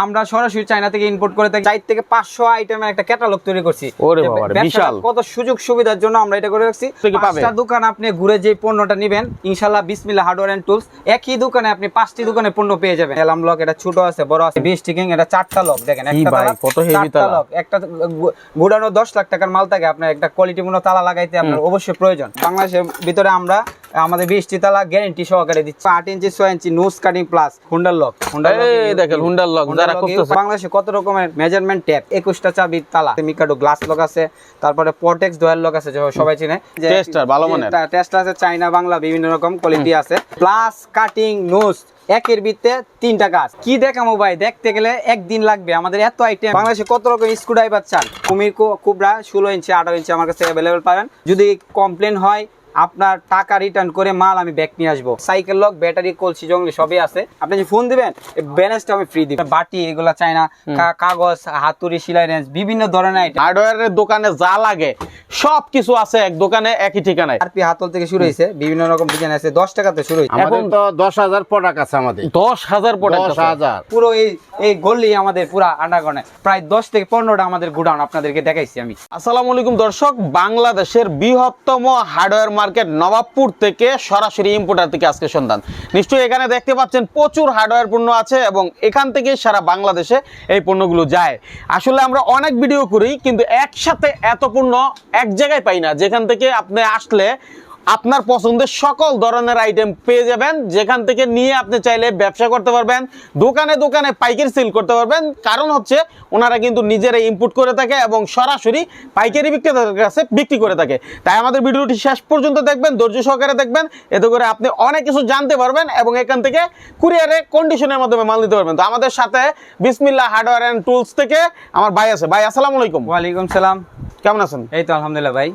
আমরা সরাসরি চায়না থেকে ইম্পোর্ট করে থাকি। চার থেকে পাঁচশো আইটেমের একটা ক্যাটালগ তৈরি করছি। বিশাল। কত সুযোগ সুবিধার জন্য আমরা এটা করে রাখছি। পাঁচটা দোকান আপনি ঘুরে যে পণ্যটা নেবেন ইনশাল্লাহ বিসমিল্লাহ হার্ডওয়্যার এন্ড টুলস একই দোকানে আপনি পাঁচটি দোকানে পণ্য পেয়ে যাবেন। এলাম লক এটা ছোট আছে বড় আছে বিশ টিকিং এটা চারটা লক দেখেন একটা। লক একটা গুড়ানো দশ লাখ টাকার মাল থাকে আপনার একটা কোয়ালিটি কোয়ালিটিপূর্ণ তালা লাগাইতে আপনার অবশ্যই প্রয়োজন। বাংলাদেশের ভিতরে আমরা আমাদের বিশটি তালা গ্যারেন্টি সহকারে দিচ্ছি। আট ইঞ্চি ছয় ইঞ্চি নোজ কাটিং প্লাস হুন্ডার লক দেখেন, হুন্ডার lock, যারা বাংলাদেশে কত রকমের মেজারমেন্ট ট্যাপ একুশটা চাবির তালা মিকাডো গ্লাস লক আছে তারপরে পটেক্স দোয়াল লক আছে সবাই চিনে। Tester, ভালো মানের। টেস্টার আছে চাইনা বাংলা বিভিন্ন রকম কোয়ালিটি আছে। প্লাস কাটিং নোজ একের ভিত্তে তিনটা কাজ কি দেখামো ভাই? দেখতে গেলে একদিন লাগবে। আমাদের এত আইটেম বাংলাদেশে কত রকম স্ক্রু ড্রাইভার চান কুমির কুবরা ষোলো ইঞ্চি আঠারো ইঞ্চি আমার কাছে অ্যাভেলেবেল পাবেন। যদি কমপ্লেন হয় আপনার টাকা রিটার্ন করে মাল আমি ব্যাক নিয়ে আসব। সাইকেল লক ব্যাটারি কলসি জঙ্গলি সবই আছে। আপনি যে ফোন দিবেন ব্যালেন্সটা আমি ফ্রি দিবেন বাটি এগুলা চাই না। কাগজ হাতুড়ি সিলাই রেঞ্জ বিভিন্ন ধরনের আইটেম হার্ডওয়্যারের দোকানে যা লাগে সব কিছু আছে এক দোকানে একই ঠিকানায়। আরপি হাতল থেকে শুরু হয়েছে বিভিন্ন রকম ডিজাইন আছে। দশ টাকাতে শুরু হয়েছে। এখন- তো দশ হাজার প্রোডাক্ট আছে আমাদের। দশ হাজার দশ প্রোডাক্ট হাজার। পুরো এই এই গল্লি আমাদের পুরো আন্ডারগ্রাউন্ডে প্রায় দশ থেকে পনেরোটা আমাদের গুডাউন আপনাদেরকে দেখাইছি আমি। আসসালামু আলাইকুম দর্শক বাংলাদেশের বৃহত্তম হার্ডওয়্যার মার্কেট নবাবপুর থেকে সরাসরি ইম্পোর্টার থেকে আজকে সন্ধান। নিশ্চয়ই এখানে দেখতে পাচ্ছেন প্রচুর হার্ডওয়্যার পণ্য আছে এবং এখান থেকে সারা বাংলাদেশে এই পণ্যগুলো যায়। আসলে আমরা অনেক ভিডিও করি, কিন্তু একসাথে এত পণ্য এক জায়গায় পাই না। যেখান থেকে আপনি আসলে আপনার পছন্দের সকল ধরনের আইটেম পেয়ে যাবেন। যেখান থেকে নিয়ে আপনি চাইলে ব্যবসা করতে পারবেন দোকানে দোকানে পাইকারি সেল করতে পারবেন। কারণ হচ্ছে ওনারা কিন্তু নিজেরা ইনপুট করে থাকে এবং সরাসরি পাইকারি বিক্রেতাদের কাছে বিক্রি করে থাকে। তাই আমাদের ভিডিওটি শেষ পর্যন্ত দেখবেন ধৈর্য সহকারে দেখবেন। এতে করে আপনি অনেক কিছু জানতে পারবেন এবং এখান থেকে কুরিয়ারে কন্ডিশনের মাধ্যমে মাল নিতে পারবেন। তো আমাদের সাথে বিসমিল্লা হার্ডওয়্যার অ্যান্ড টুলস থেকে আমার ভাই আছে। ভাই আসসালামু আলাইকুম। ওয়ালাইকুম সালাম। কেমন আছেন? এই তো আলহামদুলিল্লাহ ভাই।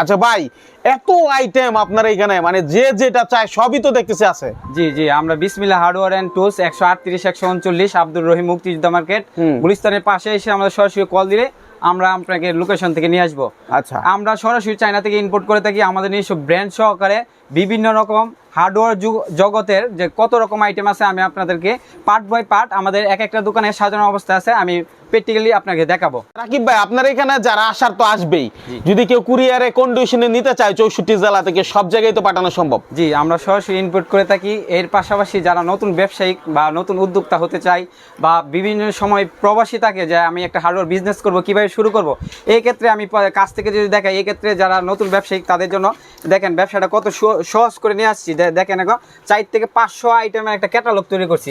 আচ্ছা ভাই এত আইটেম আপনার এখানে মানে যে যেটা চায় সবই তো দেখতেছে আছে। জি জি আমরা বিসমিল্লা হার্ডওয়্যার এন্ড টুলস একশো আটত্রিশ একশো উনচল্লিশ আব্দুর রহিম মুক্তিযুদ্ধ মার্কেট। গুলিস্তানের পাশে এসে আমরা সরাসরি কল দিলে আমরা আপনাকে লোকেশন থেকে নিয়ে আসব। আচ্ছা। আমরা সরাসরি চায়না থেকে ইম্পোর্ট করে থাকি আমাদের নিজস্ব ব্র্যান্ড সহকারে বিভিন্ন রকম হার্ডওয়্যার জগতের যে কত রকম আইটেম আছে আমি আপনাদেরকে পার্ট বাই পার্ট আমাদের এক একটা দোকানে সাজানো অবস্থা আছে আমি প্র্যাকটিক্যালি আপনাকে দেখাবো। রাকিব ভাই আপনার এখানে যারা আসার তো আসবেই। যদি কেউ কুরিয়ারে কন্ডিশনে নিতে চায় চৌষট্টি জেলা থেকে সব জায়গায় তো পাঠানো সম্ভব। জি আমরা সরাসরি ইনপুট করে থাকি। এর পাশাপাশি যারা নতুন ব্যবসায়িক বা নতুন উদ্যোক্তা হতে চায় বা বিভিন্ন সময় প্রবাসী থাকে যে আমি একটা হার্ডওয়্যার বিজনেস করব কীভাবে শুরু করব এই ক্ষেত্রে আমি কাছ থেকে যদি দেখাই এই ক্ষেত্রে যারা নতুন ব্যবসায়িক তাদের জন্য দেখেন ব্যবসাটা কত সহজ করে নিয়ে আসছি। দেখেন এখন চার থেকে পাঁচশো আইটেমের একটা ক্যাটালগ তৈরি করছি।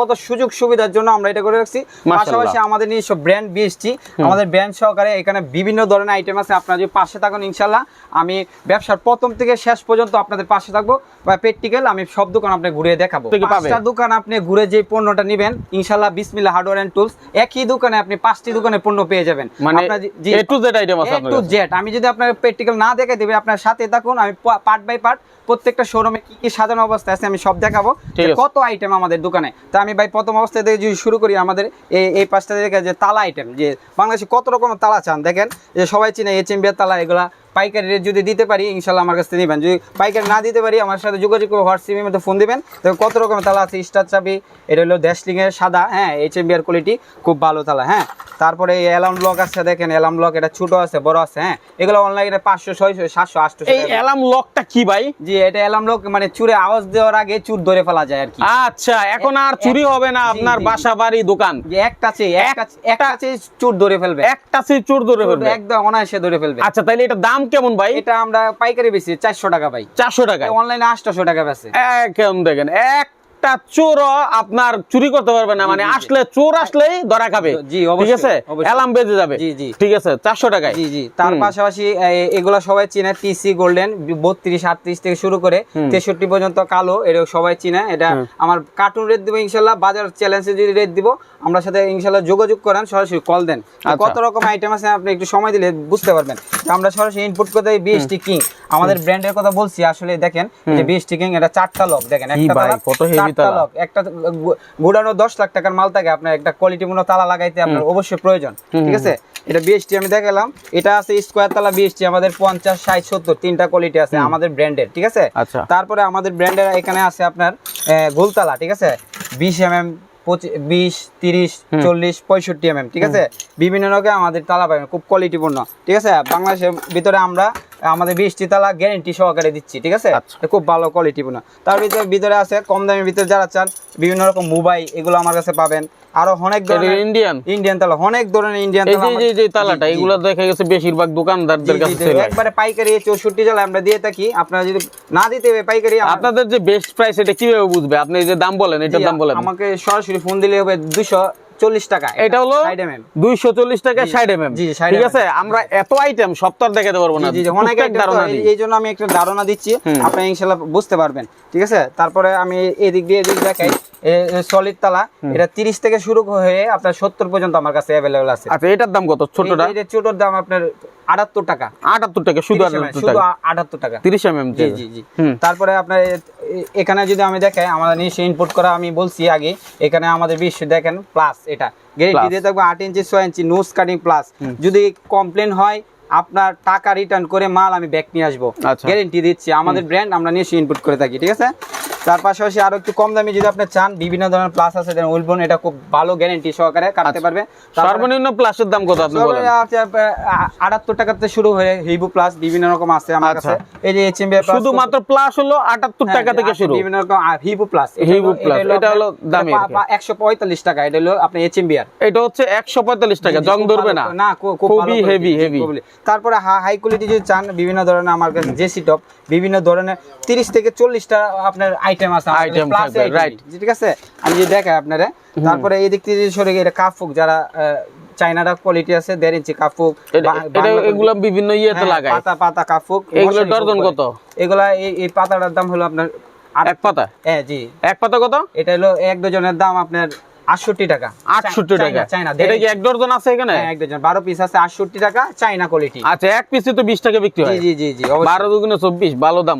কত সুযোগ সুবিধার জন্য আমরা এটা করে রাখছি। পাশাপাশি আমাদের নিজস্ব ব্র্যান্ড বিএসটি আমাদের ব্র্যান্ড সহকারে এখানে বিভিন্ন ধরনের আইটেম আছে। আপনারা যদি পাশে থাকুন ইনশাল্লাহ আমি ব্যবসার প্রথম থেকে শেষ পর্যন্ত আপনাদের পাশে থাকব। বা প্র্যাকটিক্যাল আমি সব দোকান আপনি ঘুরিয়ে দেখাবো। পাঁচটা দোকান আপনি ঘুরে যে পণ্যটা নেবেন ইনশাল্লাহ বিসমিল্লা হার্ডওয়্যার এন্ড টুলস একই দোকানে আপনি পাঁচটি দোকানে পণ্য পেয়ে যাবেন। মানে আপনার যে- জি, A to Z item আছে to কাছে। Z আমি যদি আপনার প্র্যাকটিক্যাল না দেখে দেবে আপনার সাথে থাকুন আমি পার্ট বাই পার্ট প্রত্যেকটা শোরুমে কি কি সাজানো অবস্থা আছে আমি সব দেখাবো। কত আইটেম আমাদের দোকানে? তা আমি ভাই প্রথম অবস্থা থেকে যদি শুরু করি আমাদের এই এই পাঁচটা থেকে যে তালা আইটেম যে বাংলাদেশে কত রকম তালা চান দেখেন যে সবাই চিনে এইচ এম তালা এগুলা পাইকারি রেট যদি দিতে পারি ইনশাল্লাহ আমার কাছ থেকে নেবেন। যদি পাইকারি না দিতে পারি আমার সাথে যোগাযোগ করে হোয়াটসঅ্যাপের মধ্যে ফোন দিবেন। দেখো কত রকমের তালা আছে স্টার চাবি এটা হলো ড্যাশলিং এর সাদা হ্যাঁ এইচ এম বিআর কোয়ালিটি খুব ভালো তালা হ্যাঁ। তারপরে এই অ্যালার্ম লক আছে দেখেন অ্যালার্ম লক এটা ছোট আছে বড় আছে হ্যাঁ। এগুলো অনলাইনে পাঁচশো ছয়শো সাতশো আটশো এই অ্যালার্ম লকটা কি ভাই? জি এটা অ্যালার্ম লক মানে চুরে আওয়াজ দেওয়ার আগে চুর ধরে ফেলা যায় আর কি। আচ্ছা এখন আর চুরি হবে না আপনার। বাসা বাড়ি দোকান। এক টাচে এক টাচ চুর ধরে ফেলবে। একটা সে চোর ধরে ফেলবে। একদম অনায়াসে ধরে ফেলবে। আচ্ছা তাহলে এটা দাম কেমন ভাই? এটা আমরা পাইকারি বেশি চারশো টাকা পাই চারশো টাকা অনলাইনে আটশো টাকা বেছে একদম দেখেন একটা চোর আপনার চুরি করতে পারবে না মানে জি, জি। আসলে চোর আসলেই ধরা খাবে। ঠিক আছে? অ্যালার্ম বেজে যাবে। জি, জি। ঠিক আছে? চারশো টাকায়। জি জি। তার পাশাপাশি এগুলা সবাই চিনে টিসি গোল্ডেন বত্রিশ আটত্রিশ থেকে শুরু করে তেষট্টি পর্যন্ত কালো এটা সবাই চিনে। এটা আমার কার্টুন রেট দিব ইনশাল্লাহ বাজার চ্যালেঞ্জে যদি রেট দিব আমরা সাথে ইনশাল্লাহ যোগাযোগ করেন সরাসরি কল দেন। আচ্ছা। কত রকম আইটেম আছে আপনি একটু সময় দিলে বুঝতে পারবেন। আমরা সরাসরি ইনপুট করতে বিএসটি কিং আমাদের ব্র্যান্ডের কথা বলছি আসলে দেখেন যে বিএসটি কিং এটা চারটা লক দেখেন একটা তালা, কত চারটা তালা। লক একটা গুড়ানো দশ লাখ টাকার মাল থাকে আপনার একটা কোয়ালিটিপূর্ণ তালা লাগাইতে আপনার অবশ্যই প্রয়োজন ঠিক আছে? এটা বিএসটি আমি দেখালাম এটা আছে স্কোয়ার তালা বিএসটি আমাদের পঞ্চাশ ষাট সত্তর তিনটা কোয়ালিটি আছে আমাদের ব্র্যান্ডের ঠিক আছে? আচ্ছা। তারপরে আমাদের ব্র্যান্ডের এখানে আছে আপনার গোলতালা ঠিক আছে? বিশ এম এম পঁচিশ বিশ তিরিশ চল্লিশ পঁয়ষট্টি এম এম ঠিক আছে? বিভিন্ন রকম আমাদের তালা পাবেন খুব কোয়ালিটিপূর্ণ ঠিক আছে? বাংলাদেশের ভিতরে আমরা আমাদের বিশটি তালা গ্যারেন্টি সহকারে দিচ্ছি ঠিক আছে? আচ্ছা। খুব ভালো কোয়ালিটি কোয়ালিটিপূর্ণ তার ভিতরে ভিতরে আছে কম দামের ভিতরে যারা চান বিভিন্ন রকম মোবাইল এগুলো আমার কাছে পাবেন। আরও অনেক ধরনের ইন্ডিয়ান ইন্ডিয়ান তালা অনেক ধরনের ইন্ডিয়ান তালা যে- তালাটা। এগুলো দেখা গেছে বেশিরভাগ দোকানদারদের কাছে একবারে পাইকারি চৌষট্টি জেলায় আমরা দিয়ে থাকি আপনারা যদি না দিতে হবে পাইকারি আপনাদের যে বেস্ট প্রাইস এটা কীভাবে বুঝবে? আপনি যে দাম বলেন এটার দাম বলেন। আমাকে সরাসরি ফোন দিলে হবে দুশো চল্লিশ টাকা। এটা হলো দুইশো চল্লিশ টাকা ষাট এম এম ঠিক আছে? আমরা এত আইটেম সব দেখাতে পারব না। জি, জি, জি, অনেক টুকটাক item তো, ধারণা এই- জন্য আমি একটা ধারণা দিচ্ছি। আপনি ইনশাল্লাহ বুঝতে পারবেন। ঠিক আছে? তারপরে আমি এদিক দিয়ে এদিক দেখাই সলিড তালা এটা তিরিশ থেকে শুরু হয়ে আপনার সত্তর পর্যন্ত আমার কাছে আছে। আচ্ছা এটার দাম কত? ছোটটা? ছোটর দাম আপনার আটাত্তর টাকা। আটাত্তর টাকা শুধু 30 mm, আটাত্তর শুধু টাকা। আটাত্তর টাকা। তিরিশ এম এম জি জি। জি তারপরে আপনার এখানে যদি আমি দেখাই আমাদের নিজস্ব ইনপুট করা আমি বলছি আগে এখানে আমাদের বিশ দেখেন প্লাস এটা। গ্যারেন্টি দিয়ে থাকব আট ইঞ্চি ছয় ইঞ্চি নোজ কাটিং প্লাস যদি কমপ্লেন হয় আপনার টাকা রিটার্ন করে মাল আমি ব্যাক নিয়ে আসব। আচ্ছা। গ্যারেন্টি দিচ্ছি আমাদের ব্র্যান্ড আমরা নিজস্ব ইনপুট করে থাকি ঠিক আছে? তার পাশাপাশি আরও একটু কম দামি যদি আপনি চান বিভিন্ন ধরনের প্লাস আছে যেমন উইলবন এটা খুব ভালো গ্যারেন্টি সহকারে কাটতে আচ্ছা। পারবে। সর্বনিম্ন প্লাসের দাম কত আপনি বলেন? আটাত্তর টাকাতে শুরু হয়ে হিবু প্লাস বিভিন্ন রকম আছে আমার আচ্ছা। কাছে। এই যে এইচএমবি প্লাস শুধুমাত্র প্লাস হলো আটাত্তর হ্যাঁ, টাকা থেকে শুরু। বিভিন্ন রকম হিবু প্লাস হিবু plus, এটা হলো দামি আর কি। একশো পঁয়তাল্লিশ টাকা এটা হলো আপনার এইচএমবি আর। এটা হচ্ছে একশো পঁয়তাল্লিশ টাকা জং ধরবে না। না খুব খুবই হেভি হেভি তারপরে হাই কোয়ালিটি যদি চান বিভিন্ন ধরনের আমার কাছে জেসি টপ বিভিন্ন ধরনের তিরিশ থেকে চল্লিশটা আপনার আইটেম আছে plus থাকবে, রাইট ঠিক আছে? আমি যে দেখাই আপনারা তারপরে এই দিক থেকে সরে গিয়ে এটা কাফুক যারা চাইনাটা কোয়ালিটি আছে দেড় ইঞ্চি কাফুক এগুলা বিভিন্ন ইয়েতে হ্যাঁ, লাগায়। পাতা পাতা কাফুক এগুলো ডর্জন কত? এগুলা এই পাতাটার দাম হলো আপনার এক পাতা? হ্যাঁ জি। এক পাতা কত? এটা হলো এক দুজনের দাম আপনার আটষট্টি টাকা। আটষট্টি টাকা। চাইনা, এটা কি এক আছে এখানে? হ্যাঁ, এক ডজন। বারো পিস আছে আটষট্টি টাকা চাইনা কোয়ালিটি আচ্ছা এক পিসে তো বিশ টাকা বিক্রি হয়। জি জি জি বারো দুগুণে চব্বিশ ভালো দাম।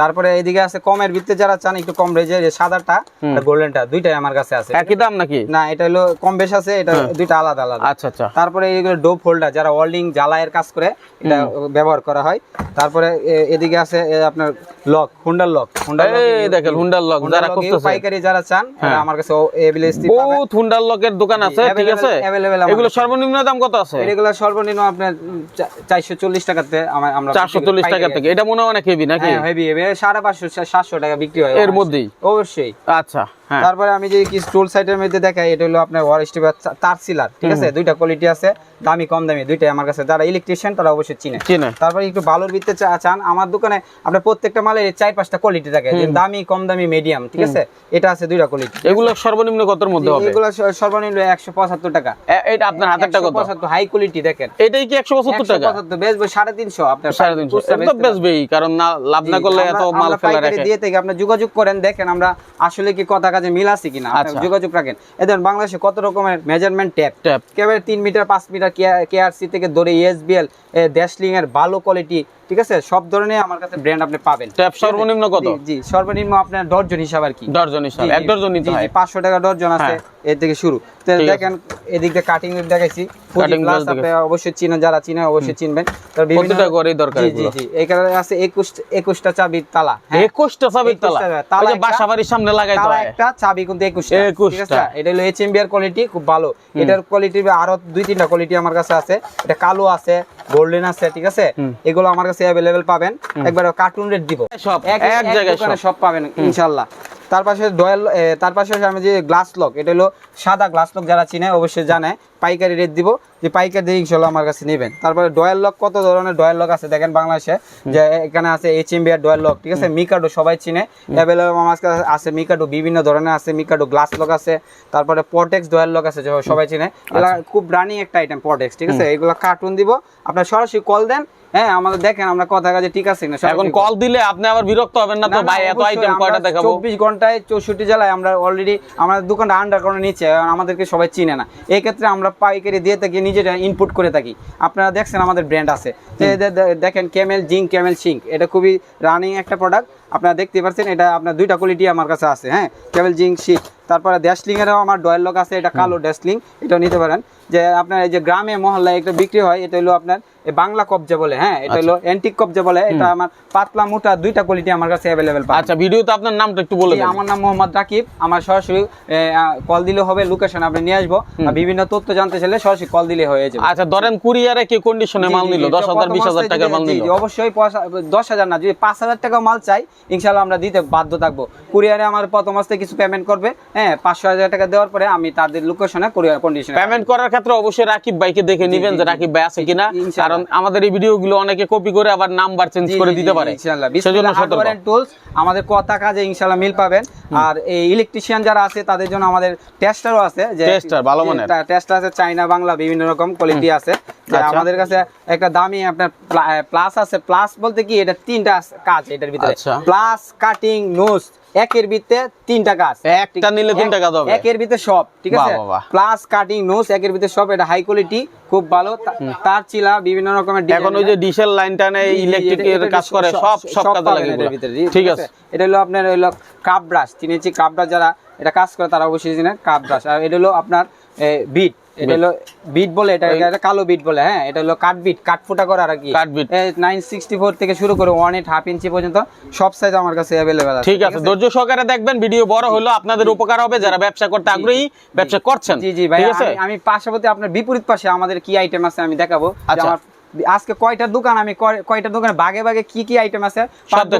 তারপরে এদিকে আছে কমের ভিত্তিতে যারা চান একটু কম রেঞ্জের সাদাটা গোল্ডেনটা দুইটাই আমার কাছে আছে। একই দাম নাকি? না এটা হলো কম বেশ আছে এটা দুইটা আলাদা আলাদা। আচ্ছা আচ্ছা। তারপরে এইগুলো ডোপ হোল্ডার যারা ওয়েল্ডিং জ্বালায়ের কাজ করে এটা ব্যবহার করা হয়। তারপরে এদিকে আছে আপনার লক হুন্ডার লক। হুন্ডার দেখেন হুন্ডার লক যারা পাইকারি যারা চান হ্যাঁ। আমার কাছে বহুত হুন্ডার লকের দোকান আছে ঠিক আছে? এগুলো সর্বনিম্ন দাম কত আছে? এগুলো সর্বনিম্ন আপনার চারশো চল্লিশ টাকাতে আমা- আমরা চারশো চল্লিশ টাকা থেকে। এটা মনে হয় অনেক হেভি নাকি? হ্যাঁ হেভি হেভি সাড়ে পাঁচশো সাতশো টাকা বিক্রি হয় এর মধ্যেই? অবশ্যই। আচ্ছা। তারপরে আমি যে কি স্টোল সাইটের মধ্যে দেখাই এটা হলো আপনার ওয়ার স্টিপার তার সিলার ঠিক আছে? দুইটা কোয়ালিটি আছে দামি কম দামি দুইটাই আমার কাছে। যারা ইলেকট্রিশিয়ান তারা অবশ্যই চিনে। চিনে। তারপরে একটু ভালোর ভিত্তিতে চা- চান আমার দোকানে আপনার প্রত্যেকটা মালের চার পাঁচটা কোয়ালিটি থাকে। দামি কম দামি মিডিয়াম ঠিক আছে? এটা আছে দুইটা কোয়ালিটি এগুলো সর্বনিম্ন কতর মধ্যে হবে? এগুলো সর্বনিম্ন একশো পঁচাত্তর টাকা। এটা আপনার হাতেরটা কত হাই কোয়ালিটি দেখেন। এটাই কি একশো পঁচাত্তর টাকা? বেচবো সাড়ে তিনশো আপনার সাড়ে তিনশো। খুচরা এটা তো বেচবেই কারণ না লাভ না করলে এত মাল ফেলে রাখে। দিয়ে থেকে আপনি যোগাযোগ করেন দেখেন আমরা আসলে কি কথা কাজে মিল আছে কিনা? আচ্ছা। যোগাযোগ রাখেন। এদের বাংলাদেশে কত রকমের মেজারমেন্ট ট্যাপ ট্যাপ কেবল তিন মিটার পাঁচ মিটার কেআরসি থেকে ধরে E ইএসবিএল ড্যাশলিং এর ভালো কোয়ালিটি ঠিক আছে? সব ধরনের আমার কাছে ব্র্যান্ড আপনি পাবেন। ট্যাপ সর্বনিম্ন কত? জি, সর্বনিম্ন আপনার ডর্জন হিসাব আর কি। ডর্জন হিসাব। এক জি, ডর্জন নিতে হয়। পাঁচশো টাকা ডর্জন আছে হ্যাঁ। এর থেকে শুরু। তো দেখেন এদিক দিয়ে কাটিং দেখাইছি। Cutting প্লাস আপনি অবশ্যই চিনেন যারা চিনে অবশ্যই চিনবেন। তার বিভিন্ন ঘরেই দরকার জি জি। জি। এখানে আছে একুশ একুশটা চাবির তালা হ্যাঁ। একুশটা চাবির তালা। 21টা তালা ওই বাসা বাড়ির সামনে লাগাইতে হয়। একটা চাবি কিন্তু একুশটা। 21টা। ঠিক আছে? এটা হলো এইচএমবিআর কোয়ালিটি খুব ভালো। এটার কোয়ালিটি আরও দুই তিনটা কোয়ালিটি আমার কাছে আছে। এটা কালো আছে গোল্ডেন আছে ঠিক আছে? এগুলো আমার কাছে অ্যাভেলেবেল পাবেন। একবার কার্টুন রেট দিব। সব, এক জায়গায় সব। পাবেন ইনশাল্লাহ তার পাশে ডয়েল তার পাশে আমি যে গ্লাস লক এটা হলো সাদা গ্লাস লক যারা চিনে অবশ্যই জানে। পাইকারি রেট দিব। যে পাইকারি দিয়ে ইনশাল্লাহ আমার কাছে নেবেন। তারপরে ডয়েল লক কত ধরনের ডয়েল লক আছে দেখেন বাংলাদেশে? যে এখানে আছে H M BR Doyel lock ঠিক আছে? মিকাডো সবাই চিনে। অ্যাভেলেবল আমার কাছে আছে মিকাডো বিভিন্ন ধরনের আছে মিকাডো গ্লাস লক আছে। তারপরে পটেক্স ডয়েল লক আছে সবাই চিনে। এগুলা খুব রানিং একটা আইটেম পটেক্স ঠিক আছে? এগুলো কার্টুন দিব। আপনার সরাসরি কল দেন। হ্যাঁ আমাদের দেখেন আমরা কথা কাজে ঠিক আছে না এখন কল দিলে আপনি আবার বিরক্ত হবেন না তো? ভাই এত আইটেম কয়টা দেখাবো? চব্বিশ ঘন্টায় চৌষট্টি জেলায় আমরা অলরেডি আমাদের দোকানটা আন্ডার করে নিচ্ছে আমাদেরকে সবাই চিনে না। এই ক্ষেত্রে আমরা পাইকারি দিয়ে থাকি নিজেরা ইনপুট করে থাকি। আপনারা দেখছেন আমাদের ব্র্যান্ড আছে। দেখেন ক্যামেল জিঙ্ক ক্যামেল সিঙ্ক এটা খুবই রানিং একটা প্রোডাক্ট আপনারা দেখতে পাচ্ছেন এটা আপনার দুইটা কোয়ালিটি আমার কাছে আছে হ্যাঁ? কেবল জিং শীট তারপরে ড্যাশলিং এরও আমার ডয়েল লক আছে এটা কালো ড্যাশলিং এটাও নিতে পারেন। যে আপনার এই যে গ্রামে মহল্লায় একটা বিক্রি হয় এটা হলো আপনার বাংলা কবজা বলে হ্যাঁ? এটা হলো অ্যান্টিক কবজা বলে এটা আমার পাতলা মোটা দুইটা কোয়ালিটি আমার কাছে অ্যাভেলেবেল পাবেন। আচ্ছা ভিডিওতে আপনার নামটা একটু বলে আমার নাম মোহাম্মদ রাকিব। আমার সরাসরি কল দিলে হবে লোকেশন আপনি নিয়ে আসব। আর বিভিন্ন তথ্য জানতে চাইলে সরাসরি কল দিলে হয়ে যাবে। আচ্ছা ধরেন কুরিয়ারে কি কন্ডিশনে মাল নিল? জি, দশ হাজার প্রথম বিশ হাজার অবস্থায় টাকার মাল নিল। অবশ্যই পয়সা- দশ হাজার না যদি পাঁচ হাজার টাকা মাল চাই ইনশাল্লাহ আমরা দিতে বাধ্য থাকব। কুরিয়ারে আমার প্রথম অবস্থায় কিছু পেমেন্ট করবে হ্যাঁ পাঁচশো হাজার টাকা দেওয়ার পরে আমি তাদের লোকেশনে কুরিয়ার কন্ডিশনে পেমেন্ট করার ক্ষেত্রে অবশ্যই রাকিব ভাইকে দেখে নিবেন যে। রাকিব ভাই আছে কিনা। কারণ আমাদের এই ভিডিওগুলো অনেকে কপি করে আবার নাম্বার চেঞ্জ করে দিতে পারে। সেজন্য সতর্ক। টুলস আমাদের কথা কাজে ইনশাল্লাহ মিল পাবেন। আর এই ইলেকট্রিশিয়ান যারা আছে তাদের জন্য আমাদের টেস্টারও আছে যে Tester, ভালো মানের। টেস্টার আছে চাইনা বাংলা বিভিন্ন রকম কোয়ালিটি আছে। আচ্ছা। আমাদের কাছে একটা দামি আপনার প্লাস আছে। প্লাস বলতে কি এটা তিনটা কাজ এটার ভিতরে। প্লাস কাটিং নোজ একের ভিতরে তিনটা কাজ একটা নিলে তিনটা কাজ হবে? একের ভিতরে সব ঠিক আছে। প্লাস কাটিং নোজ একের ভিতরে সব এটা হাই কোয়ালিটি খুব ভালো। তার চিলা বিভিন্ন রকমের এখন ওই যে ডিসেল লাইন টানে ইলেকট্রিকের কাজ করে সব সব কাজে লাগে ঠিক আছে। এটা হলো আপনার হলো কাপ ব্রাশ চিনেছি কাপ ব্রাশ যারা এটা কাজ করে তারা অবশ্যই জানেন কাপ ব্রাশ আর এটা হলো আপনার বিট এটা হলো বিট বলে এটা এটা কালো বিট বলে হ্যাঁ এটা হলো কাট বিট কাট ফুটা করা আর কি। Cut bit. Nine sixty four থেকে শুরু করে ওয়ান এইট হাফ ইঞ্চি পর্যন্ত সব সাইজ আমার কাছে অ্যাভেলেবেল আছে ঠিক আছে ধৈর্য সহকারে দেখবেন ভিডিও বড় হলো আপনাদের উপকার হবে যারা ব্যবসা করতে আগ্রহী ব্যবসা করছেন। জি জি ভাই আমি- পাশাপাশি আপনার বিপরীত পাশে আমাদের কি আইটেম আছে আমি দেখাবো আচ্ছা। আমার আজকে কয়টা দোকান আমি কয়টা দোকানে বাগে বাগে কি কি আইটেম আছে?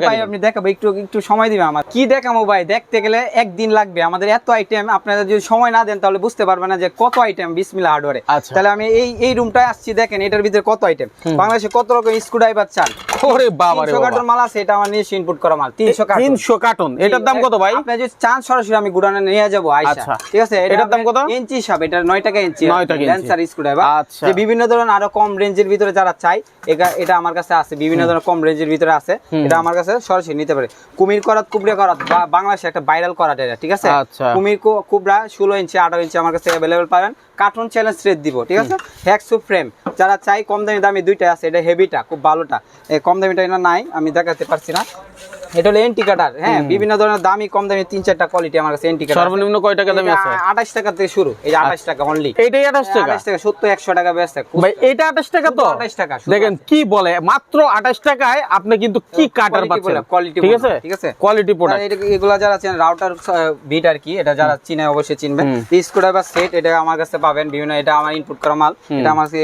ভাই আপনি দেখাবো একটু একটু সময় দিবে আমার। কি দেখাবো ভাই? দেখতে গেলে একদিন লাগবে। আমাদের এত আইটেম আপনারা যদি সময় না দেন তাহলে বুঝতে পারবেন না যে কত আইটেম বিসমিল্লাহ হার্ডওয়ারে। তাহলে আমি এই এই রুমটায় আসছি দেখেন এটার ভিতরে কত আইটেম বাংলাদেশে কত রকম স্ক্রু ড্রাইভার চান ওরে বাবা রে কার্টন মাল আছে এটা আমার নিজস্ব ইনপুট করা মাল তিনশো কার্টন তিনশো কার্টন এটার দাম কত ভাই আপনি যদি চান সরাসরি আমি নিয়ে যাব আচ্ছা। ঠিক আছে এটার দাম কত? ইঞ্চি হিসাব এটা নয় টাকা ইঞ্চি নয় টাকা ইঞ্চি। ল্যান্সার স্ক্রুড্রাইভার আচ্ছা। যে বিভিন্ন ধরনের আরও কম রেঞ্জের ভিতরে যারা চাই এটা এটা আমার কাছে আছে বিভিন্ন ধরনের কম রেঞ্জের ভিতরে আছে। এটা আমার কাছে সরাসরি নিতে পারে। কুমির করাত কুবরে করাত বা বাংলাদেশে একটা ভাইরাল করাত এটা ঠিক আছে? আচ্ছা। কুমির কুবড়া কুবরা ষোলো ইঞ্চি আঠারো ইঞ্চি আমার কাছে অ্যাভেলেবেল পাবেন। কার্টুন চ্যালেঞ্জ রেট দিব ঠিক আছে? হ্যাক্সু ফ্রেম যারা চাই কম দামি দামি দুইটা আছে। এটা হেভিটা খুব ভালোটা। এই কম দামিটা এটা নাই আমি দেখাতে পারছি না। এটা হলো এন্টি কাটার হ্যাঁ বিভিন্ন ধরনের দামি কম দামি তিন চারটা কোয়ালিটি আমার কাছে এন্টি কাটার সর্বনিম্ন কয় টাকা দামি আছে? আঠাশ টাকা থেকে শুরু। এই যে আঠাশ টাকা অনলি এইটাই আঠাশ টাকা? আঠাশ টাকা সত্তর একশো টাকা ভাই এটা আঠাশ টাকা তো? শুধু 28 টাকা, দেখেন কি বলে মাত্র আঠাশ টাকায় আপনি কিন্তু কি কাটার পাচ্ছেন? quality ঠিক আছে? ঠিক আছে? কোয়ালিটি প্রোডাক্ট এগুলো যারা চেন রাউটার বিট আর কি এটা যারা চিনে অবশ্যই চিনবে স্ক্রুড্রাইভার সেট এটা আমার কাছে পাবেন। বিভিন্ন এটা আমার ইনপুট করা মাল এটা আমার কাছে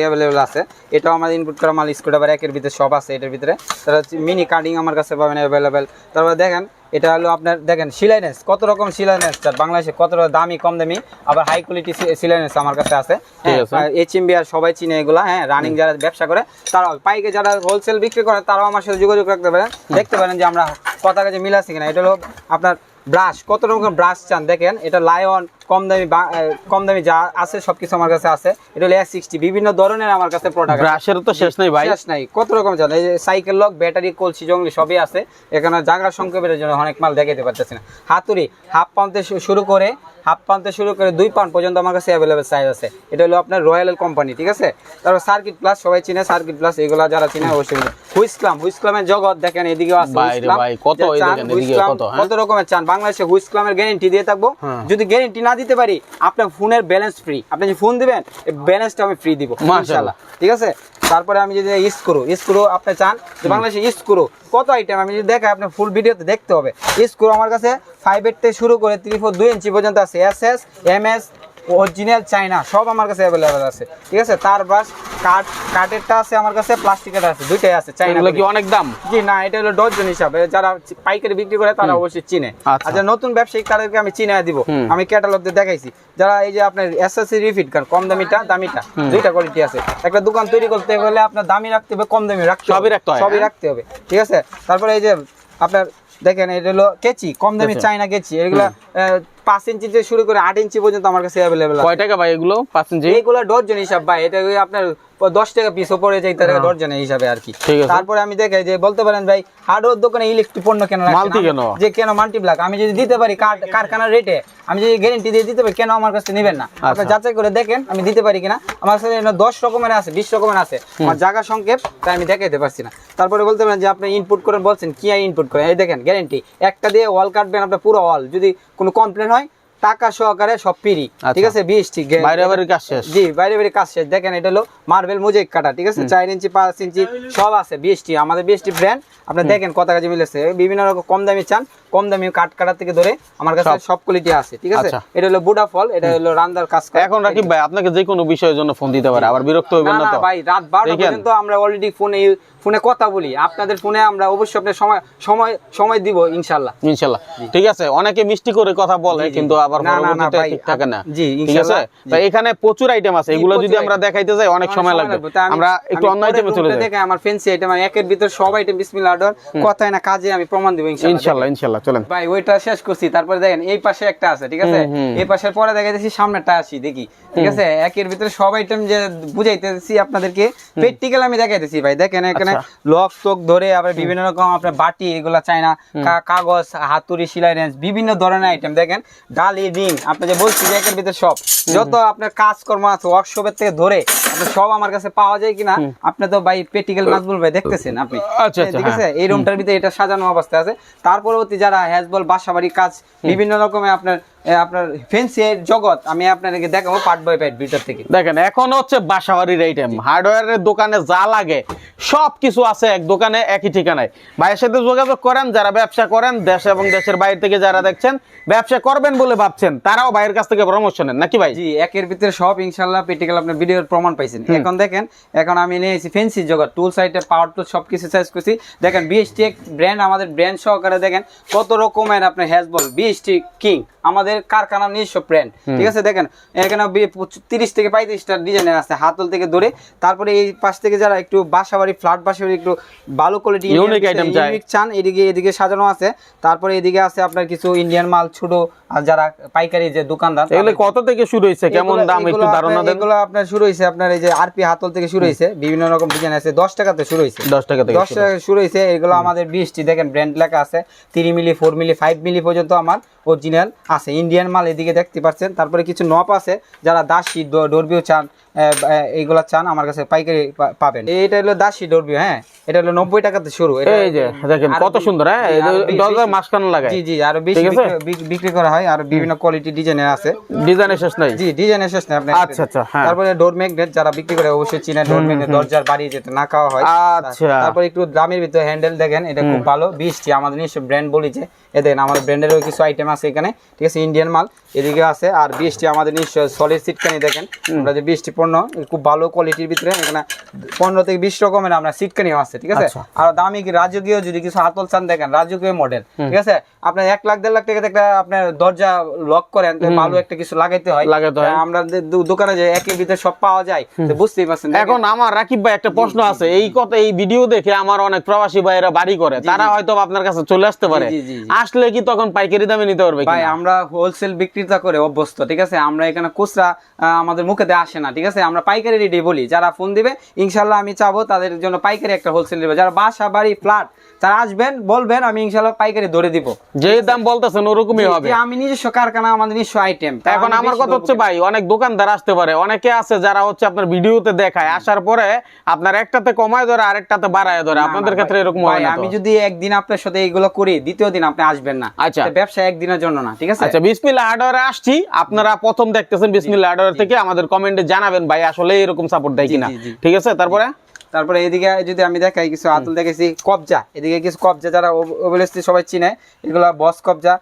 আছে। এটাও আমার ইনপুট করা মাল স্ক্রুড্রাইভার একের ভিতরে সব আছে এটার ভিতরে। তারা মিনি কাটিং আমার কাছে পাবেন অ্যাভেলেবেল তারপর দেখেন এটা হলো আপনার দেখেন সিলাইনেস কত রকম সিলাইনেস স্যার বাংলাদেশে কত দামি কম দামি আবার হাই কোয়ালিটি সিলাইনেস আমার কাছে আছে। এইচএমবি আর সবাই চিনে এগুলা হ্যাঁ রানিং যারা ব্যবসা করে তারা পাইকে যারা হোলসেল বিক্রি করে তারাও আমার সাথে যোগাযোগ রাখতে পারেন। দেখতে পারেন যে আমরা কথা কাজে মিল আছে কিনা। এটা হলো আপনার ব্রাশ কত রকম ব্রাশ চান দেখেন এটা লায়ন কম দামি কম দামি যা আছে সবকিছু আমার কাছে আছে। এটা হলো এস সিক্সটি বিভিন্ন ধরনের আমার কাছে প্রোডাক্ট ব্রাশের তো শেষ নাই ভাই। শেষ নাই কত রকম যে সাইকেল লক ব্যাটারি কলসি জঙ্গলি সবই আছে। এখানে জায়গার সংক্ষেপের জন্য অনেক মাল দেখাতে পারতেছি না। হাতুড়ি হাফ পাম্পতে শুরু করে হাফ পাম্পতে শুরু করে দুই পাম্প পর্যন্ত আমার কাছে অ্যাভেলেবেল সাইজ আছে। এটা হলো আপনার রয়্যাল কোম্পানি ঠিক আছে? তারপর সার্কিট প্লাস সবাই চিনে সার্কিট প্লাস এগুলা যারা চিনে অবশ্যই হুইসক্লাম হুইসক্লামের জগৎ দেখেন এদিকেও আছে কত কত, হ্যাঁ? কত রকমের চান? বাংলাদেশে হুইসক্লামের গ্যারেন্টি দিয়ে থাকব। হ্যাঁ। যদি গ্যারেন্টি না দিতে পারি আপনার ফোনের ব্যালেন্স ফ্রি আপনি যে ফোন দিবেন ব্যালেন্সটা আমি ফ্রি দিব মাশাআল্লাহ। ঠিক আছে? তারপরে আমি যদি স্ক্রু করো আপনি চান যে বাংলাদেশে করো কত আইটেম আমি যদি দেখাই আপনার ফুল ভিডিওতে দেখতে হবে। স্ক্রু আমার কাছে ফাইভ এইট থেকে শুরু করে থ্রি ফোর দুই ইঞ্চি পর্যন্ত আছে। S S M S original China সব আমার কাছে অ্যাভেলেবেল আছে। ঠিক আছে? তার বাস কাঠ কাঠেরটা আছে আমার কাছে প্লাস্টিকের আছে দুইটাই আছে চাইনা কি অনেক দাম? জি না এটা হলো ডজন হিসাবে। যারা পাইকারি বিক্রি করে তারা অবশ্যই চিনে। আচ্ছা। আচ্ছা নতুন ব্যবসায়িক তাদেরকে আমি চিনে দিব। আমি ক্যাটালগ দিয়ে দেখাইছি। যারা এই যে আপনার এসএসসি রিফিট কার্ড কম দামিটা দামিটা দুইটা কোয়ালিটি আছে। একটা দোকান তৈরি করতে হলে আপনার দামি রাখতে হবে কম দামি রাখতে হবে। সবই রাখতে হয়, সবই? রাখতে হবে। ঠিক আছে? তারপরে এই যে আপনার দেখেন এটা হলো কেচি কম দামি চাইনা কেচি। এগুলা পাঁচ ইঞ্চি থেকে শুরু করে আট ইঞ্চি পর্যন্ত আমার কাছে অ্যাভেলেবেল কয় টাকা ভাই এগুলো? পাঁচ ইঞ্চি? ডর্জন হিসাব ভাই এটা আপনার দশ টাকা পিসও পড়ে যায় তার ডর্জনের হিসাবে আর কি। তারপরে আমি দেখাই যে বলতে পারেন ভাই হার্ডওয়ার দোকানে ইলেকট্রিক পণ্য কেন? মাল্টি কেন? যে কেন মাল্টি আমি যদি দিতে পারি কারখানার রেটে আমি যদি গ্যারেন্টি দিয়ে দিতে পারি কেন আমার কাছে নেবেন না? আপনি আচ্ছা। যাচাই করে দেখেন আমি দিতে পারি কিনা। আমার কাছে দশ রকমের আছে বিশ রকমের আছে। আমার জায়গা সংক্ষেপ তাই আমি দেখাইতে পারছি না। তারপরে বলতে পারেন যে আপনি ইনপুট করেন বলছেন কি ইনপুট করেন? এই দেখেন গ্যারেন্টি একটা দিয়ে ওয়াল কাটবেন আপনার পুরো ওয়াল যদি কোনো কমপ্লেন হয় টাকা সহকারে সব ফ্রি। ঠিক আছে? বিশ ঠিক। বাইরে বাইরে কাজ শেষ। জি বাইরে বাইরে কাজ শেষ। দেখেন এটা হলো মার্বেল মোজাইক কাটা ঠিক আছে? চার ইঞ্চি পাঁচ ইঞ্চি সব আছে। বিএসটি আমাদের বিএসটি ব্র্যান্ড আপনি দেখেন কত কাজে মিলেছে বিভিন্ন রকম কম দামি চান। কম দামি কাট কাটার থেকে ধরে আমার কাছে সব। কোয়ালিটি আছে ঠিক আছে? আচ্ছা। এটা হলো বুডা ফল এটা হলো রান্দার কাজ করে। এখন রাকিব ভাই আপনাকে যে কোনো বিষয়ের জন্য ফোন দিতে পারে আবার বিরক্ত হইবেন না তো? ভাই রাত বারোটা দেখেন। পর্যন্ত আমরা অলরেডি ফোনে ফোনে কথা বলি। আপনাদের ফোনে আমরা অবশ্যই আপনার সময় সময় সময় দিব ইনশাল্লাহ। ইনশাল্লাহ। ঠিক আছে অনেকে মিষ্টি করে কথা বলে। কিন্তু আবার পরবর্তীতে ঠিক থাকে না। জি, ঠিক আছে? ইনশাল্লাহ, তো এখানে প্রচুর আইটেম আছে। এগুলো যদি আমরা দেখাইতে যাই অনেক সময় লাগবে। আমরা একটু অন্য আইটেমে চলে যাই। দেখে আমার ফেন্সি আইটেম একের ভিতর সব আইটেম বিসমিল্লাহ অর্ডার কথায় না কাজে আমি প্রমাণ দিব ইনশাল্লাহ ইনশাল্লাহ। চলেন। ভাই ওইটা শেষ করছি। তারপরে দেখেন এই পাশে একটা আছে ঠিক আছে? এই পাশের পরে সামনেটা আসি দেখি। ঠিক আছে? একের ভিতরে সব আইটেম যে বুঝাইতেছি আপনাদেরকে প্র্যাকটিক্যাল আমি দেখাইতেছি ভাই। দেখেন এখানে লক টক ধরে আবার বিভিন্ন রকম আপনার বাটি এগুলা কাগজ হাতুড়ি সেলাই রেঞ্জ বিভিন্ন ধরনের আইটেম দেখেন ডালি রিং আপনি যে বলছি যে একের ভিতরে সব। যত আপনার কাজকর্ম আছে ওয়ার্কশপের থেকে ধরে সব আমার কাছে পাওয়া যায় কিনা আপনি তো ভাই প্র্যাকটিক্যাল নাজবুল ভাই দেখতেছেন আপনি। আচ্ছা, আচ্ছা, ঠিক আছে? এই রুমটার ভিতরে এটা সাজানো অবস্থা আছে। তার পরবর্তী যারা হ্যাজবল বাসাবাড়ি কাজ বিভিন্ন রকমের আপনার আপনার ফেন্সি জগৎ আমি আপনাদেরকে দেখাবো পার্ট বাই পার্ট ভিতর থেকে। দেখেন এখন হচ্ছে বাসাবাড়ির আইটেম হার্ডওয়্যারের দোকানে যা লাগে সব কিছু আছে এক দোকানে একই ঠিকানায়। ভাইয়ের সাথে যোগাযোগ করেন যারা ব্যবসা করেন দেশ এবং দেশের বাইরে থেকে যারা দেখছেন ব্যবসা করবেন বলে ভাবছেন তারাও ভাইয়ের কাছ থেকে পরামর্শ নেন নাকি ভাই? জি একের ভিতরে সব ইনশাল্লাহ প্র্যাকটিক্যাল আপনার ভিডিওর প্রমাণ পাইছেন। এখন দেখেন এখন আমি নিয়েছি ফেন্সি জগৎ টুল সাইটে পাওয়ার টুল সব কিছু সাইজ করছি। দেখেন বিএসটি ব্র্যান্ড আমাদের ব্র্যান্ড সহকারে দেখেন কত রকমের আপনার হ্যাজবল বিএসটি কিং আমাদের কারখানার নিজস্ব ব্র্যান্ড ঠিক আছে? দেখেন এখানে তিরিশ থেকে পঁয়ত্রিশটা ডিজাইনের আছে হাতল থেকে ধরে তারপরে এই পাশ থেকে যারা একটু বাসাবাড়ি ফ্ল্যাট বাসাবাড়ি একটু ভালো কোয়ালিটি চায়। চান এদিকে এদিকে সাজানো আছে। তারপরে এদিকে আছে আপনার কিছু ইন্ডিয়ান মাল ছোট আর যারা পাইকারি যে দোকানদার এগুলো কত থেকে শুরু হয়েছে? কেমন দাম একটু ধারণা আপনার- দেন। এগুলো আপনার শুরু হয়েছে আপনার এই যে আরপি হাতল থেকে শুরু হয়েছে বিভিন্ন রকম ডিজাইন আছে দশ টাকাতে শুরু হয়েছে। দশ টাকা থেকে দশ শুরু। টাকা শুরু হয়েছে এগুলো আমাদের বিশটি দেখেন ব্র্যান্ড লেখা আছে three milli four milli five milli পর্যন্ত আমার অরিজিনাল আছে। ইন্ডিয়ান মাল এদিকে দেখতে পাচ্ছেন। তারপরে কিছু নপ আছে যারা দাসি ডোরবিও চান এইগুলা চান আমার কাছে পাইকারি পাবেন। এইটা হলো দাসি ডোরবিও হ্যাঁ? এটা হলো নব্বই টাকাতে শুরু। এই যে দেখেন কত সুন্দর হ্যাঁ? মাঝখানে লাগায়। জি জি আরও বেশি বিক্রি- করা হয় আর বিভিন্ন কোয়ালিটি ডিজাইনের আছে। ডিজাইনের শেষ নাই? জি ডিজাইনের শেষ নেই আপনি আচ্ছা, আচ্ছা, হ্যাঁ। তারপরে ডোর ম্যাগনেট যারা বিক্রি করে অবশ্যই চিনে ডোর ম্যাগনেট দরজার বাড়ি যেটা না খাওয়া হয়। আচ্ছা। তারপরে একটু দামের ভিতরে হ্যান্ডেল দেখেন এটা খুব ভালো বিশটি আমাদের নিজস্ব ব্র্যান্ড বলি যে। এ দেখেন আমাদের ব্র্যান্ডেরও কিছু আইটেম আছে এখানে ঠিক আছে ইন্ডিয়ান মাল এদিকে আছে আর বিশটি আমাদের নিজস্ব সলিড সিটকানি দেখেন। আমরা যে বিশটি পণ্য খুব ভালো কোয়ালিটির ভিতরে এখানে পনেরো থেকে বিশ রকমের আমরা সিটকানিও আছে ঠিক আছে? আচ্ছা। আর দামি কি রাজকীয় যদি কিছু হাতল চান দেখেন রাজকীয় মডেল ঠিক আছে? আপনার এক লাখ দেড় লাখ টাকা একটা আপনার দরজা লক করেন ভালো একটা কিছু লাগাইতে হয়। লাগাইতে হয়। আমরা দোকানে যে একের ভিতরে সব পাওয়া যায় বুঝতেই পারছেন এখন আমার রাকিব ভাই একটা প্রশ্ন আছে এই কথা এই ভিডিও দেখে আমার অনেক প্রবাসী ভাইয়েরা বাড়ি করে তারা হয়তো আপনার কাছে চলে আসতে পারে। আসলে কি তখন পাইকারি দামে নিতে পারবে ভাই আমরা হোলসেল বিক্রেতা করে অভ্যস্ত ঠিক আছে? আমরা এখানে খুচরা আমাদের মুখেতে আসে না ঠিক আছে? আমরা পাইকারি রেটে বলি। যারা ফোন দিবে ইনশাল্লাহ আমি চাবো তাদের জন্য পাইকারি একটা হোলসেল দিবে যারা বাসা বাড়ি ফ্ল্যাট তারা আসবেন বলবেন আমি ইনশাল্লাহ পাইকারি ধরে দিব। যে দাম বলতেছেন ওরকমই হবে। আমি নিজস্ব কারখানা আমাদের নিজস্ব আইটেম এখন আমার কথা হচ্ছে ভাই অনেক দোকানদার আসতে পারে। অনেকে আছে যারা হচ্ছে আপনার ভিডিওতে দেখায় আসার পরে আপনার একটাতে কমায় ধরে আরেকটাতে বাড়ায় ধরে। আপনাদের ক্ষেত্রে এরকম হয় না আমি যদি একদিন আপনার সাথে এইগুলো করি দ্বিতীয় দিন আপনি আসবেন না। আচ্ছা। ব্যবসা একদিনের জন্য না ঠিক আছে? আচ্ছা বিসমিল্লা হার্ডওয়্যারে আসছি। আপনারা প্রথম দেখতেছেন বিসমিল্লা হার্ডওয়্যার থেকে আমাদের কমেন্টে জানাবেন ভাই আসলে এরকম সাপোর্ট দেয় কিনা। ঠিক আছে? তারপরে? তারপরে এদিকে যদি আমি দেখাই কিছু আতুল দেখেছি কবজা। এদিকে কিছু কবজা যারা ওবেলেস্টি সবাই চিনে এগুলো বস কবজা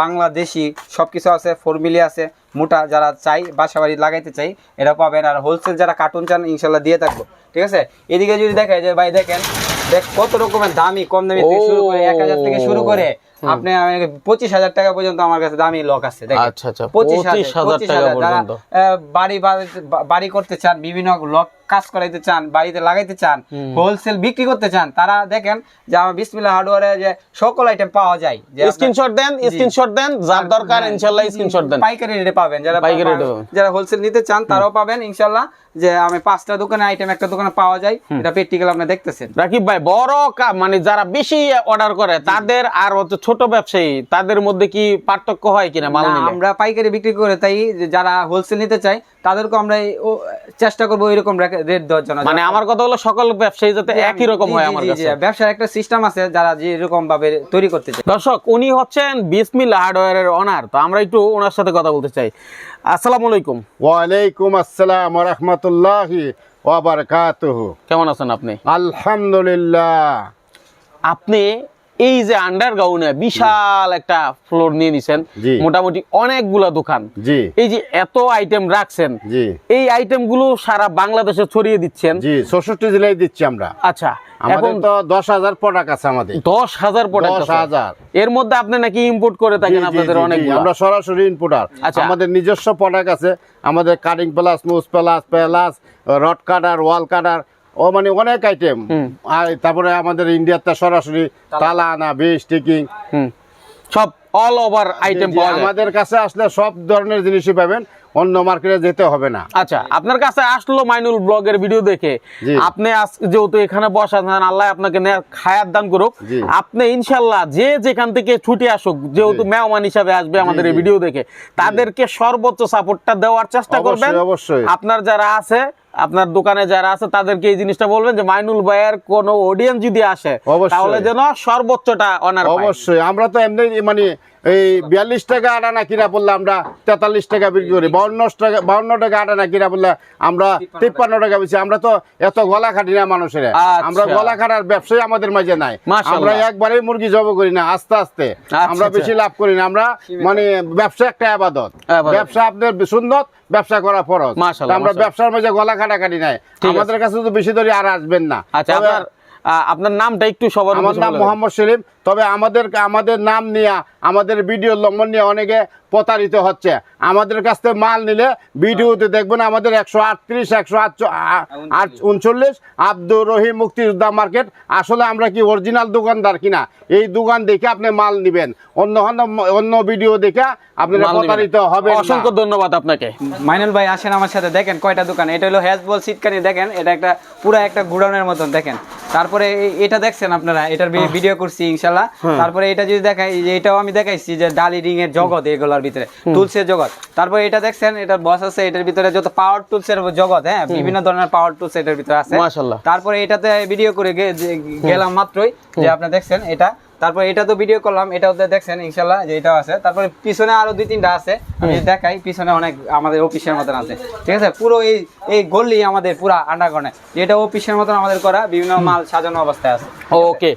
বাংলাদেশি সব কিছু আছে ফর্মিলি আছে মোটা যারা চাই বাসা বাড়ি লাগাইতে চাই এটা পাবেন। আর হোলসেল যারা কার্টুন চান ইনশাল্লাহ দিয়ে থাকব। ঠিক আছে? এদিকে যদি দেখাই যে ভাই দেখেন দেখ কত রকমের দামি কম দামি থেকে শুরু করে এক হাজার থেকে শুরু করে আপনি পঁচিশ হাজার টাকা পর্যন্ত আমার কাছে দামি লক আছে আচ্ছা আচ্ছা পঁচিশ হাজার টাকা পর্যন্ত। বাড়ি- বাড়ি করতে চান বিভিন্ন লক কাজ করাইতে চান বাড়িতে লাগাইতে চান হোলসেল বিক্রি করতে চান তারা দেখেন যে আমার বিসমিল্লাহ হার্ডওয়ারে যে সকল আইটেম পাওয়া যায় যে স্ক্রিনশট দেন স্ক্রিনশট দেন যার দরকার ইনশাল্লাহ স্ক্রিনশট দেন। পাইকারি রেটে পাবেন যারা পাইকারি রেটে পাবেন। যারা হোলসেল নিতে চান তারাও পাবেন ইনশাল্লাহ যে আমি পাঁচটা দোকানে আইটেম একটা দোকানে পাওয়া যায় এটা প্র্যাকটিক্যাল আপনি দেখতেছেন। রাকিব ভাই বড় কা- মানে যারা বেশি অর্ডার করে তাদের আর হচ্ছে ছোট ব্যবসায়ী তাদের মধ্যে কি পার্থক্য হয় কিনা মাল নিলে? আমরা পাইকারি বিক্রি করে তাই যারা হোলসেল নিতে চাই তাদেরকে আমরা চেষ্টা করব এরকম রেট দেওয়ার জন্য মানে আমার কথা হলো সকল ব্যবসায়ী যাতে একই রকম হয় আমার কাছে। ব্যবসার একটা সিস্টেম আছে যারা যে এরকম ভাবে তৈরি করতে চায়। দর্শক উনি হচ্ছেন বিসমিল্লা হার্ডওয়্যারের অনার তো আমরা একটু ওনার সাথে কথা বলতে চাই। আসসালামু আলাইকুম। ওয়ালাইকুম আসসালাম রহমতুল্লাহি ওয়াবারকাতুহ কেমন আছেন আপনি? আলহামদুলিল্লাহ। আপনি এই যে আন্ডারগ্রাউন্ডে বিশাল একটা ফ্লোর নিয়ে নিছেন। মোটামুটি অনেকগুলা দোকান। এই যে এত আইটেম রাখছেন এই আইটেমগুলো সারা বাংলাদেশে ছড়িয়ে দিচ্ছেন। জি জেলায় দিচ্ছি আমরা। আচ্ছা আমাদের এখন তো দশ হাজার প্রোডাক্ট আছে আমাদের। দশ হাজার প্রোডাক্ট হাজার। এর মধ্যে আপনি নাকি ইম্পোর্ট করে থাকেন আপনাদের অনেক আমরা সরাসরি ইনপুটার আচ্ছা। আমাদের নিজস্ব প্রোডাক্ট আছে। আমাদের cutting plus মুস plus plus rod cutter wall cutter ও মানে অনেক আইটেম আর তারপরে আমাদের ইন্ডিয়াতে সরাসরি তালা। আনা বেশ টিকিং। সব অল ওভার আইটেম পাওয়া যায়। আমাদের কাছে আসলে সব ধরনের জিনিসই পাবেন অন্য মার্কেটে যেতে হবে না। আচ্ছা আপনার কাছে আসলো মাইনুল ব্লগের ভিডিও দেখে। আপনি আজ যেহেতু এখানে বসা আছেন আল্লাহ আপনাকে খায়াত দান করুক। আপনি ইনশাল্লাহ যে যেখান থেকে ছুটি আসুক যেহেতু মেহমান হিসাবে আসবে আমাদের এই ভিডিও দেখে তাদেরকে সর্বোচ্চ সাপোর্টটা দেওয়ার চেষ্টা করবেন। অবশ্যই। আপনার যারা আছে আপনার দোকানে যারা আছে তাদেরকে এই জিনিসটা বলবেন যে মাইনুল ভাইয়ের কোন অডিয়েন্স যদি আসে অবশ্যই। তাহলে যেন সর্বোচ্চটা অনার অবশ্যই আমরা তো এমনি মানে এই বিয়াল্লিশ টাকা আটানা কিনা পড়লে আমরা তেতাল্লিশ টাকা বিক্রি করি বাউন্ন টাকা বাউন্ন টাকা আটানা কিনা পড়লে আমরা তিপ্পান্ন টাকা। বেশি। আমরা তো এত গলা খাটি না মানুষের। আচ্ছা। আমরা গলা খাটার ব্যবসায় আমাদের মাঝে নাই। আমরা একবারেই মুরগি জব করি না আস্তে আস্তে। আমরা আচ্ছা। বেশি লাভ করি না আমরা মানে ব্যবসা একটা আবাদত। আবাদত। ব্যবসা আপনার সুন্দর ব্যবসা করা ফরজ। আমরা ব্যবসার মাঝে গলা কাটাকাটি নাই। আমাদের কাছে তো বেশি ধরে আর আসবেন না। আচ্ছা আপনার নামটা একটু সবার আমার নাম মোহাম্মদ সেলিম। তবে আমাদের আমাদের নাম নিয়ে আমাদের ভিডিও লম্বন নিয়ে অনেকে প্রতারিত হচ্ছে। আমাদের কাছ থেকে মাল নিলে ভিডিওতে দেখবেন আমাদের একশো আটত্রিশ একশো উনচল্লিশ আব্দুর রহিম মুক্তিযোদ্ধা মার্কেট। আসলে আমরা কি অরিজিনাল দোকানদার কিনা? এই দোকান দেখে আপনি মাল নিবেন। অন্য অন্য- অন্য ভিডিও দেখে আপনারা প্রতারিত হবে অসংখ্য ধন্যবাদ আপনাকে। মাইনুল ভাই আসেন আমার সাথে। দেখেন কয়টা দোকান। এটা হলো হ্যাজবল সিটকানি দেখেন। এটা একটা পুরো একটা গুডাউনের মতন দেখেন। তারপরে এটা দেখছেন আপনারা? এটার ভিডিও করছি ইনশাল্লাহ তারপরে এটা যদি দেখাই এটাও আমি দেখাইছি যে ডালি রিং এর জগৎ এগুলোর ভিতরে টুলসের জগৎ। তারপরে এটা দেখছেন এটার বস আছে এটার ভিতরে যত পাওয়ার টুলস এর জগৎ হ্যাঁ বিভিন্ন ধরনের পাওয়ার টুলস এটার ভিতরে আছে। মাশাআল্লাহ। তারপরে এটাতে ভিডিও করে গেলাম মাত্রই যে আপনি দেখছেন এটা। তারপরে এটা তো ভিডিও করলাম এটাও দেখছেন ইনশাল্লাহ যে এটাও আছে। তারপরে পিছনে আরও দুই তিনটা আছে আমি দেখাই পিছনে অনেক আমাদের অফিসের মতন আছে। ঠিক আছে? পুরো এই এই গল্লি আমাদের পুরো আন্ডারগ্রাউন্ডে যেটা অফিসের মতন আমাদের করা বিভিন্ন মাল সাজানো অবস্থায় আছে। ওকে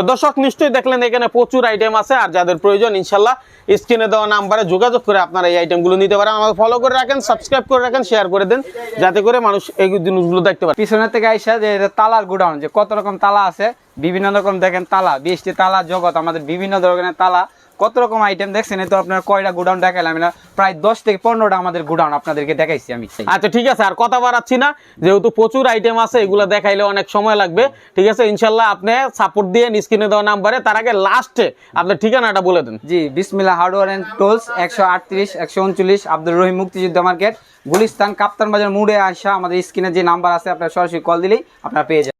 তো দর্শক, নিশ্চয়ই দেখলেন এখানে প্রচুর আইটেম আছে, আর যাদের প্রয়োজন, ইনশাল্লাহ স্ক্রিনে দেওয়া নাম্বারে যোগাযোগ করে আপনারা এই আইটেমগুলো নিতে পারেন। আমাকে ফলো করে রাখেন সাবস্ক্রাইব করে রাখেন শেয়ার করে দেন, যাতে করে মানুষ এই জিনিসগুলো দেখতে পারে। পিছনের থেকে আইসা যে তালার গোডাউন, যে কত রকম তালা আছে, বিভিন্ন রকম দেখেন তালা বিশটি তালা জগৎ, আমাদের বিভিন্ন ধরনের তালা। কত রকম আইটেম দেখছেন? তো আপনার কয়টা গোডাউন দেখাইলাম না প্রায় দশ থেকে পনেরোটা আমাদের গোডাউন আপনাদেরকে দেখাইছি আমি। আচ্ছা ঠিক আছে আর কথা বাড়াচ্ছি না যেহেতু প্রচুর আইটেম আছে এগুলো দেখাইলে অনেক সময় লাগবে। ঠিক আছে ইনশাল্লাহ আপনি সাপোর্ট দিয়ে স্ক্রিনে দেওয়া নাম্বারে তার আগে লাস্টে আপনার ঠিকানাটা বলে দেন। জি বিসমিল্লা হার্ডওয়ার অ্যান্ড টোলস একশো আটত্রিশ একশো উনচল্লিশ আব্দুর রহিম মুক্তিযুদ্ধ মার্কেট গুলিস্তান কাপ্তান বাজার মুড়ে আসা আমাদের স্ক্রিনে যে নাম্বার আছে আপনার সরাসরি কল দিলেই আপনারা পেয়ে যাবেন।